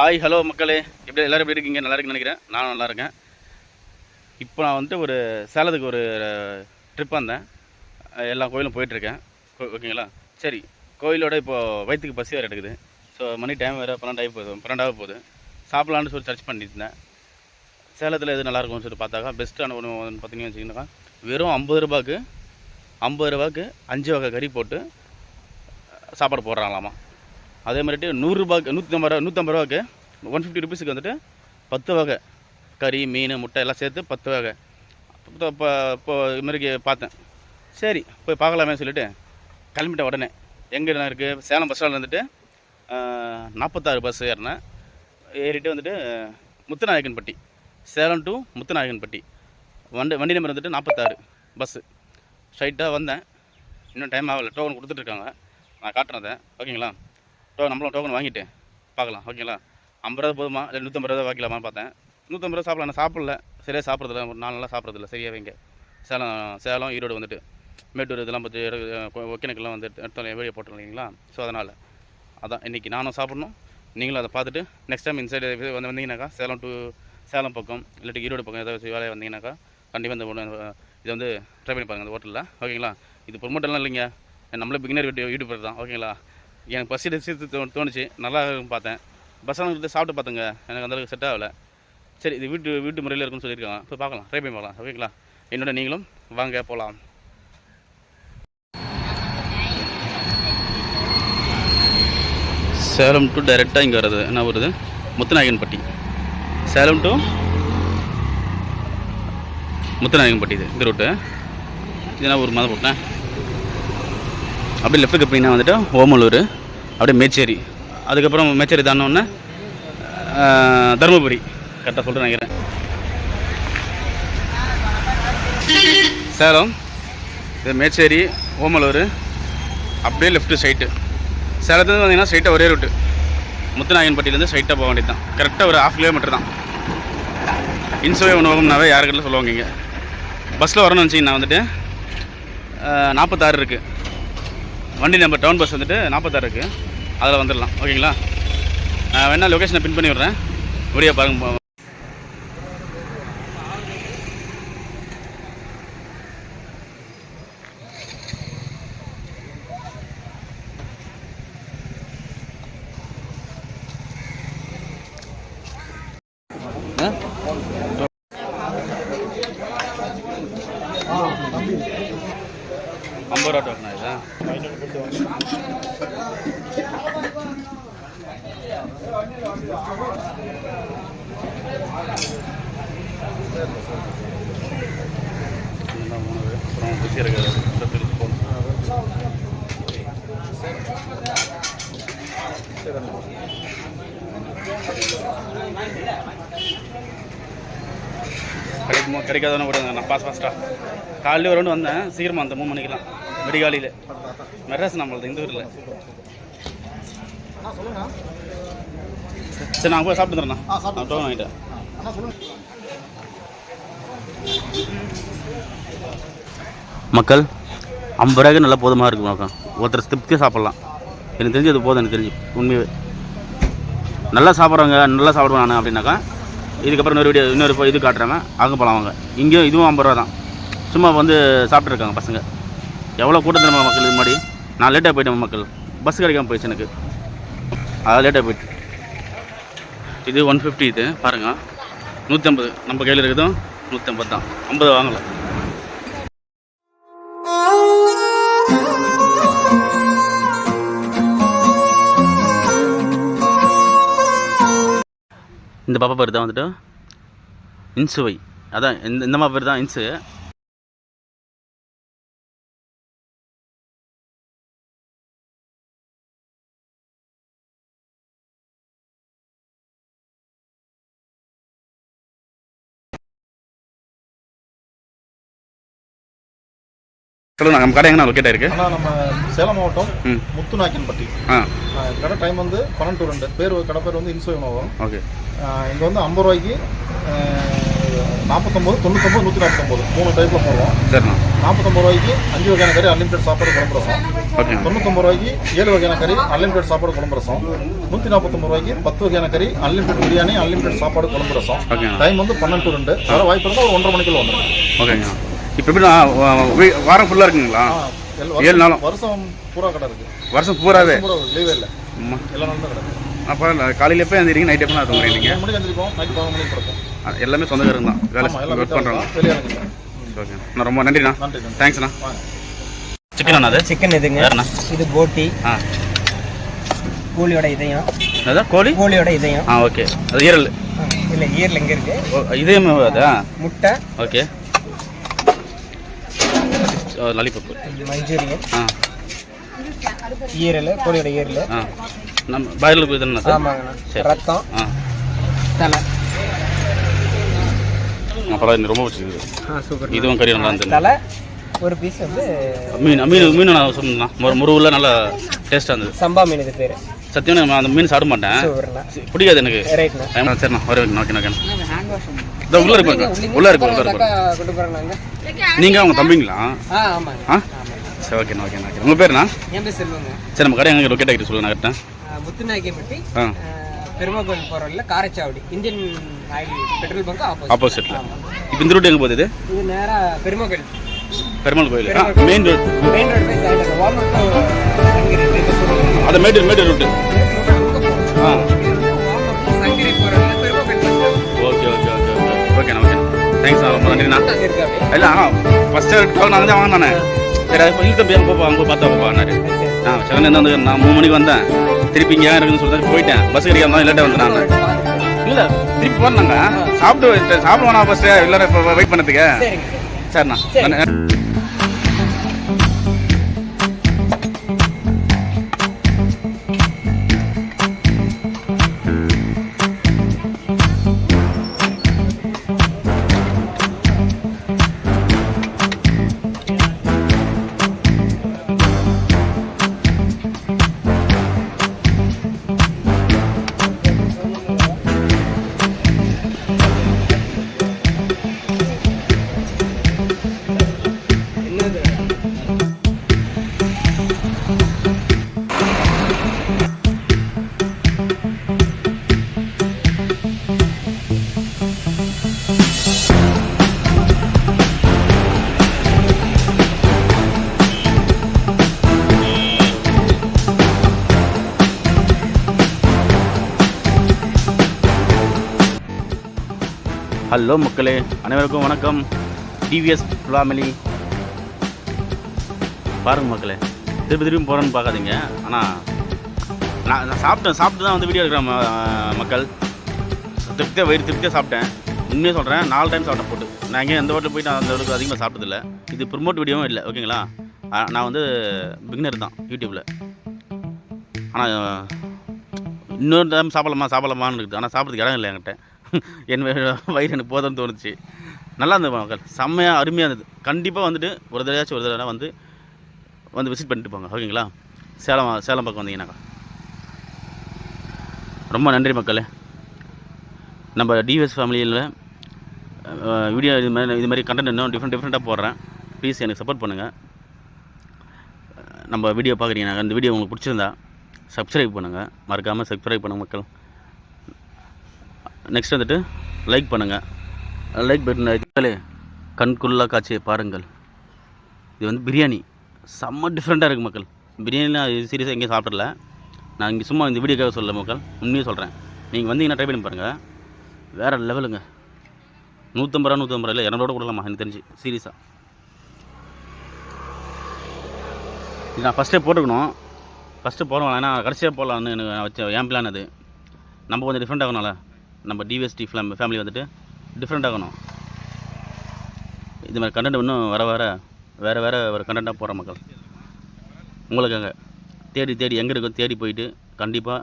Hi hello மக்களே. எப்படி எல்லாரும் எப்படி இருக்கீங்க? நல்லா இருக்குன்னு நினைக்கிறேன். நானும் நல்லா இருக்கேன். இப்போ நான் வந்துட்டு ஒரு சேலத்துக்கு ஒரு ட்ரிப் வந்தேன். எல்லா கோயிலும் போயிட்டுருக்கேன். ஓகேங்களா? சரி கோயிலோட இப்போது வயிற்றுக்கு பசி வேறு எடுக்குது. ஸோ மணி டைம் வேறு பன்னெண்டாகி போகுது. பன்னெண்டாக போகுது. சாப்பிட்லான்னு சொல்லி சர்ச் பண்ணியிருந்தேன். இருந்தேன் சேலத்தில் எது நல்லாயிருக்கும்னு சொல்லி பார்த்தாக்கா பெஸ்ட்டான ஒன்று பார்த்தீங்கன்னு வச்சிங்கனாக்கா வெறும் ஐம்பது ரூபாய்க்கு ஐம்பது ரூபாய்க்கு அஞ்சு வகை கறி போட்டு சாப்பாடு போடுறாங்களாமா. அதே மாதிரிட்டு நூறுரூபாய்க்கு நூற்றி ஐம்பது ரூபா நூற்றம்பது ரூபாய்க்கு ஒன் ஃபிஃப்டி ருபீஸுக்கு வந்துட்டு பத்து வகை. கறி மீன் முட்டை எல்லாம் சேர்த்து பத்து வகை. இப்போ இப்போ இதுமாதிரி இது பார்த்தேன். சரி போய் பார்க்கலாமே சொல்லிவிட்டு கிளம்பிட்டேன் உடனே. எங்கே இருக்குது சேலம் பஸ் ஸ்டாண்டில் வந்துட்டு நாற்பத்தாறு பஸ் ஏறினேன். ஏறிட்டு வந்துட்டு முத்துநாயக்கன்பட்டி. சேலம் டு முத்துநாயக்கன்பட்டி. வண்டி வண்டி நம்பர் வந்துட்டு நாற்பத்தாறு பஸ்ஸு ஸ்ட்ரைட்டாக வந்தேன். இன்னும் டைம் ஆகலை. டோக்கன் கொடுத்துட்ருக்காங்க நான் காட்டுறேன் ஓகேங்களா டோ நம்மளும் டோக்கன் வாங்கிட்டு பார்க்கலாம். ஓகேங்களா ஐம்பது ரூபா போதுமா? இல்லை நூற்றம்பது ரூபா வாங்கிக்கலாமான்னு பார்த்தேன். நூற்றம்பது ரூபா சாப்பிடலாம் நான் சாப்பிடல. சரியாக சாப்பிட்றதில்ல. ஒரு நாலு நாளாக சாப்பிட்றதில்ல. சரியாக இங்கே. சேலம் சேலம் ஈரோடு வந்துட்டு. மேட்டூர் இதெல்லாம் பற்றி ஒகேனக்கெல்லாம் வந்து எடுத்தாலும் வெளியே போட்டோம் இல்லைங்களா? ஸோ அதனால். அதான் இன்றைக்கி நானும் சாப்பிட்ணும். நீங்களும் அதை பார்த்துட்டு நெக்ஸ்ட் டைம் இன்சைடு வந்து வந்தீங்கன்னாக்கா சேலம் டு சேலம் பக்கம் இல்லாட்டி ஈரோடு பக்கம் ஏதாவது வேலையை வந்தீங்கன்னாக்கா கண்டிப்பாக இந்த ஒன்று இதை வந்து ட்ரை பண்ணி பாருங்கள் இந்த ஹோட்டலில் ஓகேங்களா? இது ப்ரொமோட்டெல்லாம் இல்லைங்க. நம்மளே பிகினர் வீடியோ யூடியூபர் தான். ஓகேங்களா? எனக்கு பசி ரசித்து தோ தோணுச்சு. நல்லா பார்த்தேன். பார்த்தேன் பசங்க சாப்பிட்டு பார்த்துங்க. எனக்கு அந்தளவுக்கு செட் ஆகலை. சரி இது வீட்டு வீட்டு முறையில் இருக்குன்னு சொல்லியிருக்காங்க. போய் பார்க்கலாம். ட்ரை பண்ணி பார்க்கலாம். ஓகேங்களா என்னோட நீங்களும் வாங்க போகலாம் சேலம் டு டைரெக்டாக இங்கே வருது என்ன வருது முத்துநாயகன்பட்டி. சேலம் டு முத்துநாயகன்பட்டி இது. இந்த ரூட்டு இது என்ன ஒரு மதம் போட்டேன் அப்படியே லெஃப்ட்டுக்கு போனீங்கன்னா வந்துட்டு ஓமலூர் அப்படியே மேச்சேரி. அதுக்கப்புறம் மேச்சேரி தானோன்னு தருமபுரி. கரெக்டாக சொல்கிறேன் நினைக்கிறேன். சேலம் இது மேச்சேரி ஓமலூர் அப்படியே லெஃப்ட்டு சைட்டு சேலத்துலேருந்து பார்த்தீங்கன்னா ஸ்ட்ரைட்டாக ஒரே ரூட்டு முத்துநாயகன்பட்டியிலேருந்து ஸ்ட்ரைட்டாக போக வேண்டியது தான். கரெக்டாக ஒரு ஹாஃப் கிலோமீட்டர் தான். இன்சுவை உணவகம்னாவே யாருக்கிட்ட சொல்லுவாங்க இங்கே. பஸ்ஸில் வரணும்னு வச்சிங்கன்னா வந்துட்டு நாற்பத்தாறு இருக்குது வண்டி நம்பர் டவுன் பஸ் வந்துட்டு நாற்பத்தாறு இருக்குது அதில் வந்துடலாம். ஓகேங்களா? நான் வேணால் லொக்கேஷனை பின் பண்ணி விட்றேன். வீடியோ பாருங்க. Huh ரூபா டோக்கனா இதா இதெல்லாம் உணவு அப்புறம் கிடைக்குமோ கூட நான் பாஸ் ஃபாஸ்ட்டாக காலையில் ஒரு ரவுண்டு வந்தேன் சீக்கிரமாக அந்த மூணு மணிக்கெலாம் விடிகாலையில் மெட்ராஸ் நம்மளது இந்த ஊரில் சரி நான் போய் சாப்பிட்டு வந்துடுறேண்ணா நான் டோன் வாங்கிட்டேன் மக்கள் ஐம்பது ரூபாய்க்கு நல்லா போதுமாக இருக்கு மக்கள் ஒருத்தர் திருப்தியாக சாப்பிட்லாம். எனக்கு தெரிஞ்சு அது போதும் எனக்கு தெரிஞ்சு. உண்மையே நல்லா சாப்பிட்றவங்க நல்லா சாப்பிடுவேன் நான் அப்படின்னாக்கா இதுக்கப்புறம் இன்னொரு வீடியோ இன்னொரு இப்போ இது காட்டுறாங்க. அங்கே போகலாம் அவங்க இங்கேயும் இதுவும் ஐம்பது ரூபா தான். சும்மா வந்து சாப்பிட்ருக்காங்க பசங்க. எவ்வளோ கூட்டம் தெரியுமா மக்கள் இது மாதிரி நான் லேட்டாக போயிட்டேன் மக்கள். பஸ் கிடைக்காம போயிடுச்சு எனக்கு. அதான் லேட்டாக போயிட்டு. இது ஒன் ஃபிஃப்டி இது பாருங்கள் நூற்றம்பது நம்ம கையில் இருக்கிறதும் நூற்றம்பது தான். ஐம்பது வாங்கலை. இந்த பாப்பா பேர் தான் வந்துட்டு இன்சுவை. அதான் இந்த இந்த மாதிரி பேர் தான் இன்சு. சொல்லுங்க நம்ம கடை எங்கே லொக்கேட் ஆயிருக்கு ஆனால் நம்ம சேலம் மாவட்டம் ம். முத்துநாயக்கன்பட்டி. ஆ. ஆஹ் கடை டைம் வந்து பன்னெண்டு டு ரெண்டு. பேர் கடை பேர் வந்து இன்சோய் உணவகம் ஓகே. இங்கே வந்து ஐம்பது ரூபாய்க்கு நாற்பத்தொம்பது தொண்ணூத்தொம்பது நூற்றி நாற்பத்தொம்பது மூணு டைப்பில் போடுவோம் சரிண்ணா. நாற்பத்தொம்பது ரூபாய்க்கு அஞ்சு வகையான கறி அன்லிமிட்டட் சாப்பாடு குழம்பு ரசம். தொண்ணூத்தொம்பது ரூபாய்க்கு ஏழு வகையான கறி அன்லிமிட்டட் சாப்பாடு குழம்பு ரசம். நூற்றி நாற்பத்தொம்பது ரூபாய்க்கு பத்து வகையான கறி அன்லிமிட்டட் பிரியாணி அன்லிமிட்டட் சாப்பாடு குழம்பு ரசம். ஓகேண்ணா. டைம் வந்து பன்னெண்டு to ரெண்டு. வர வாய்ப்பு இருந்தால் ஒரு ஒன்றரை மணிக்குள்ள வந்துடும் ஓகேங்கண்ணா. இப்போ எப்படிண்ணா வா- வீ- வாரம் ஃபுல்லாக இருக்குங்களா? ஏழு நாளும். வருஷம் பூரா கடை இருக்கு. வருஷம் பூராவே? பூரா லீவே இல்லை. அம்மா. எல்லா நாளும் தான் கடை. அப்போ காலையில் எப்போ எழுந்திரிங்க நைட் எப்போ நான் தூங்குறீங்க மூணு மணிக்கு எந்திரிப்போம் நைட்டு பதினொரு மணிக்கு எல்லாமே சொந்தக்காரங்க தான். வேலை ஒர்க் இருக்குங்க ஓகே நான் ரொம்ப நன்றிண்ணா. நன்றி தேங்க்ஸ்ண்ணா சிக்கன் அண்ணா. அது? சிக்கன் இதுங்க. இது போட்டி ஆ. கோழியோட இதயம். அதான் கோழி? கோழியோட இதயம். ஆ ஓகே அது ஈரல். இல்ல ஈரல் எங்க இருக்கு? ஓ, இதயமே அதா முட்டை. ஓகே லாலிபப்பு மஞ்சூரியன் ஆ ஈரல் கோழியோட ஈரல் ஆ நம்ம பாய்லர் போய் தானே ஆமாங்கண்ணா சரி. ரத்தம் ஆ தலை எனக்கு ரொம்ப பிடிச்சிருக்கு ஆ சூப்பர் இதுவும் கறி நல்லா இருந்தது தலை ஒரு பீஸ் வந்து மீன் மீன் மீன் நான் சொன்னா முருகுல நல்லா டேஸ்ட்டாக இருந்தது சம்பா மீன் இது பேர் சத்தியம் நான் அந்த மீன் சாப்பிட மாட்டேன் பிடிக்காது எனக்கு சரிண்ணா வர ஓகே ஓகே இதோ உள்ளே இருப்பாங்க உள்ளே இருக்கு உள்ளே போகிறாங்க நீங்கள் அவங்க தம்பிங்களா? ஆ ஆமாங்க ஆ? சரி ஓகேண்ணா ஓகேண்ணா ஓகே உங்கள் பேருண்ணா? என் பேர் செல்வங்க. சரி நம்ம கடை எங்கே லொக்கேட் ஆகிட்டு சொல்லுங்க கரெக்டாக ஆ, முத்துநாயக்கம்பட்டி ஆ. பெருமா கோயில் போகிற வழியில் Karaichavadi Indian Oil petrol bunk opposite ஆப்போசிட்டில் இப்போ இந்த ரூட் எங்கே போகுது இது? இது நேராக பெருமா கோயில். பெருமாள் கோயில். மெயின் ரோட் மெயின் ரோடு போய் ஜாயின் வால்மார்ட் சங்ககிரி ரெண்டு சொல்லுங்க. அது மேட்டூர் மேட்டூர் ரூட்டு ஆ. இல்லை ஆனால் ஃபஸ்ட்டு கால் நாங்கள் தான் வாங்கினானே சரி அது இழுத்த போய் போப்பா அங்கே பார்த்தா போப்பான்னாரு ஆ செகண்ட் என்ன வந்து நான் மூணு மணிக்கு வந்தேன் திருப்பி இங்கே இருக்குன்னு சொல்லிட்டு போயிட்டேன் பஸ் கிடைக்காம லேட்டாக வந்தேன் நான் இல்லை திருப்பி போனாங்க சாப்பிட்டு சாப்பிட வேணாம் ஃபஸ்ட்டு எல்லாரும் வெயிட் பண்ணதுக்கு சரிண்ணா ஹலோ மக்களே அனைவருக்கும் வணக்கம். டிவிஎஸ் ஃபேமிலி பாருங்க மக்களே திருப்பி திருப்பி போகிறேன்னு பார்க்காதீங்க. ஆனால் நான் நான் சாப்பிட்டேன் சாப்பிட்டு தான் வந்து வீடியோ எடுக்கிறேன் மக்கள். திருப்தியாக வயிறு திருப்தியாக சாப்பிட்டேன். உண்மையாக சொல்கிறேன் நாலு டைம் சாப்பிட்டேன் போட்டு. நான் எங்கேயும் எந்த ஹோட்டல் போயிட்டு அந்த அளவுக்கு அதிகமாக சாப்பிட்டதில்ல. இது ப்ரொமோட் வீடியோவும் இல்லை ஓகேங்களா நான் வந்து பிகினர் தான் யூடியூப்பில் ஆனால் இன்னொரு டைம் சாப்பிடலாமா சாப்பிடலாமான்னு இருக்குது. ஆனால் சாப்பிட்றதுக்கு இடம் இல்லை என்கிட்ட. என் வயிறு எனக்கு போதும்னு தோணுச்சு. நல்லா இருந்தது மக்கள். செம்மையாக அருமையாக இருந்தது. கண்டிப்பாக வந்துட்டு ஒரு தடவையாச்சும் ஒரு தடவை வந்து வந்து விசிட் பண்ணிட்டு போங்க. ஓகேங்களா சேலம் சேலம் பக்கம் வந்தீங்கன்னாக்கா ரொம்ப நன்றி மக்களே. நம்ம டிவிஎஸ் ஃபேமிலியில் வீடியோ இது மாதிரி இது மாதிரி கண்டென்ட் இன்னும் டிஃப்ரெண்ட் டிஃப்ரெண்ட்டாக போடுறேன். ப்ளீஸ் எனக்கு சப்போர்ட் பண்ணுங்கள் நம்ம வீடியோ பார்க்குறீங்க அந்த வீடியோ உங்களுக்கு பிடிச்சிருந்தா சப்ஸ்கிரைப் பண்ணுங்கள் மறக்காமல் சப்ஸ்கிரைப் பண்ணுங்கள் மக்கள். நெக்ஸ்ட் வந்துட்டு லைக் பண்ணுங்கள் லைக் பட்டன் கண்குள்ளா காட்சியை பாருங்கள். இது வந்து பிரியாணி. செம்ம டிஃப்ரெண்ட்டாக இருக்குது மக்கள். பிரியாணிலாம் சீரியஸாக எங்கேயும் சாப்பிடல. நான் இங்கே சும்மா இந்த வீடியோக்காக சொல்ல மக்கள். உண்மையாக சொல்கிறேன் நீங்கள் வந்தீங்கன்னா ட்ரை பண்ணி பாருங்கள் வேறு லெவலுங்க நூற்றம்பது ரூபா நூற்றம்பது ரூபா இல்லை இரநூறுவா கொடுக்கலாமா? எனக்கு தெரிஞ்சு. சீரியஸாக இது நான் ஃபஸ்ட்டே போட்டுக்கணும். ஃபஸ்ட்டு போடுவேன் ஏன்னா கடைசியாக போடலான்னு எனக்கு வச்ச என் பிளான் அது. நம்ம கொஞ்சம் டிஃப்ரெண்ட் ஆகணும்ல. நம்ம டிவிஎஸ்டி ஃபிலம் ஃபேமிலி வந்துட்டு டிஃப்ரெண்ட் ஆகணும் இது மாதிரி கண்டென்ட் இன்னும் வர வர வேறு வேறு ஒரு கண்டென்ட்டாக போகிற மக்கள். உங்களுக்கு அங்கே தேடி தேடி எங்கே இருக்கோ தேடி போயிட்டு கண்டிப்பாக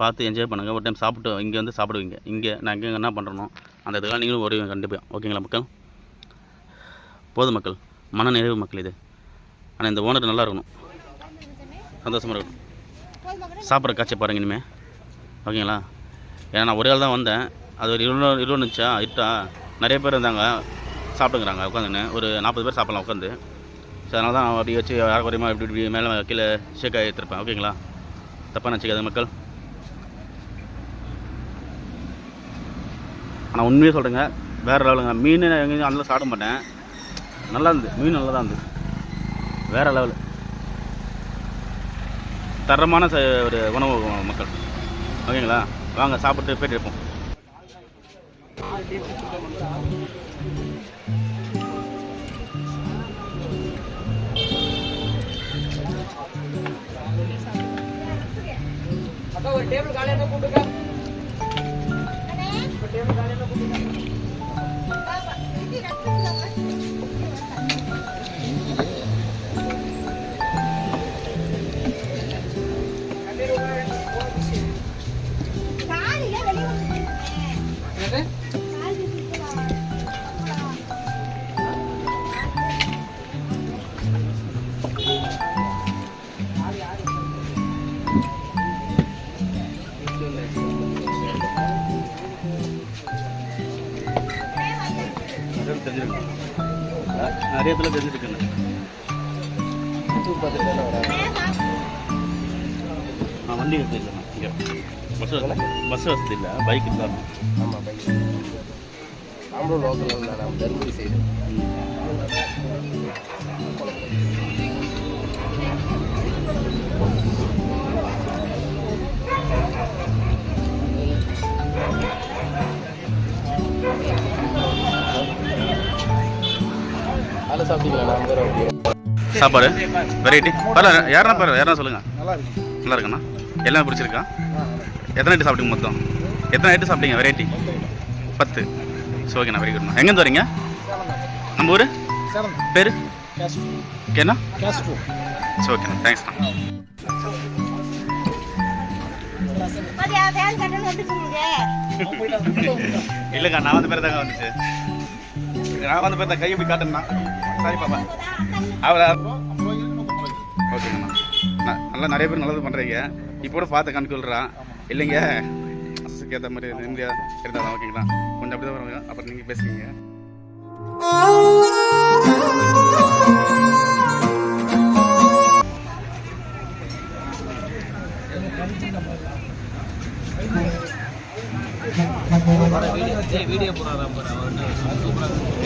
பார்த்து என்ஜாய் பண்ணுங்கள் ஒரு டைம் சாப்பிட்டு இங்கே வந்து சாப்பிடுவீங்க. இங்கே நான் எங்கே என்ன பண்ணுறனோ அந்த இதுக்காக நீங்களும் வருவீங்க கண்டிப்பாக ஓகேங்களா மக்கள்? போதும் மக்கள். மன நிறைவு மக்கள் இது. ஆனால் இந்த ஓனர் நல்லா இருக்கணும். சந்தோஷமாக இருக்கணும். சாப்பிட்ற காட்சி பாருங்க இனிமேல் ஓகேங்களா ஏன்னா நான் ஒரே ஆள் தான் வந்தேன். அது ஒரு இருபது இருபது நிமிஷம் இருட்டா நிறைய பேர் இருந்தாங்க சாப்பிட்டுங்கிறாங்க உட்காந்துன்னு. ஒரு நாற்பது பேர் சாப்பிட்லாம் உட்காந்து. ஸோ அதனால தான் அப்படி வச்சு யார் குறையுமா இப்படி இப்படி மேலே கீழே ஷேக் ஏற்றிருப்பேன் ஓகேங்களா? தப்பாக நினச்சிக்காத மக்கள். ஆனால் உண்மையாக சொல்கிறேங்க வேறு லெவலுங்க. மீன் எங்கேயும் அந்த சாப்பிட மாட்டேன். நல்லா இருந்து மீன் நல்லா தான் இருந்து. வேறு லெவல். தரமான ச- ஒரு உணவு மக்கள். ஓகேங்களா? வாங்க சாப்பிட்டு போயிட்டு இருப்போம். ஒரு டேபிள் காலையில ஒரு டேபிள் காலையில கூட்டுக்கா. நிறைய இதில் தெரிஞ்சிருக்குன்னு நான் வண்டி இல்லைண்ணா இங்கே. பஸ் வசதி பஸ் வசதி இல்லை பைக் இல்லை ஆமாம் பைக் நம்மளும் லோக்கல் தான் நம்ம தருமபுரி சைடு சாப்பாடு? வெரைட்டி பரவாயில்ல. யாருன்னா பரவாயில்ல யாருன்னா சொல்லுங்கள் நல்லா இருக்கு. நல்லா இருக்குண்ணா? எல்லாமே பிடிச்சிருக்கா? எத்தனை ஐட்டம் சாப்பிட்டீங்க மொத்தம்? எத்தனை ஐட்டம் சாப்பிட்டீங்க? வெரைட்டி பத்து ஸோ ஓகேண்ணா வெரி குட்ண்ணா எங்கேருந்து வரீங்க? நம்ம ஊர்? பேர்? ஓகேண்ணா ஸோ ஓகேண்ணா தேங்க்ஸ்ண்ணா இல்லைக்கா நான் வந்து பேர் தாங்க வந்துச்சு. நான் வந்து பேர் தான் கை எப்படி காட்டுண்ணா சாரி பாப்பா. ஓகேங்கண்ணா. நல்லா நிறைய பேர் நல்லது பண்ணுறீங்க இப்போ கூட பார்த்து கணக்குள்றான் இல்லைங்க. ஏற்ற மாதிரி நிம்மதியாக இருந்தால் ஓகேங்களா? கொஞ்சம் அப்படி தான் வருவாங்க. அப்புறம் நீங்கள் பேசுவீங்க.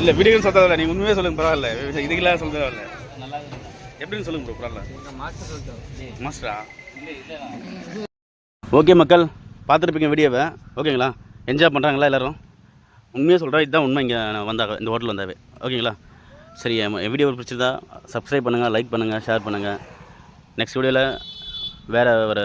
இல்லை வீடியோன்னு சொல்கிறதில்ல நீங்கள் உண்மையாக சொல்லுங்க பரவாயில்ல. இதுக்கெல்லாம் சொல்கிறதா இல்லை. எப்படின்னு சொல்லுங்க ப்ரோ பரவாயில்ல மாஸ்டரா ஓகே மக்கள் பார்த்துருப்பீங்க வீடியோவை ஓகேங்களா என்ஜாய் பண்ணுறாங்களா எல்லோரும்? உண்மையாக சொல்கிறேன் இதுதான் உண்மை இங்கே வந்தாங்க இந்த ஹோட்டல் வந்தாவே. ஓகேங்களா சரி என் வீடியோ பிடிச்சிருந்தா சப்ஸ்கிரைப் பண்ணுங்கள் லைக் பண்ணுங்கள் ஷேர் பண்ணுங்கள் நெக்ஸ்ட் வீடியோவில் வேறு ஒரு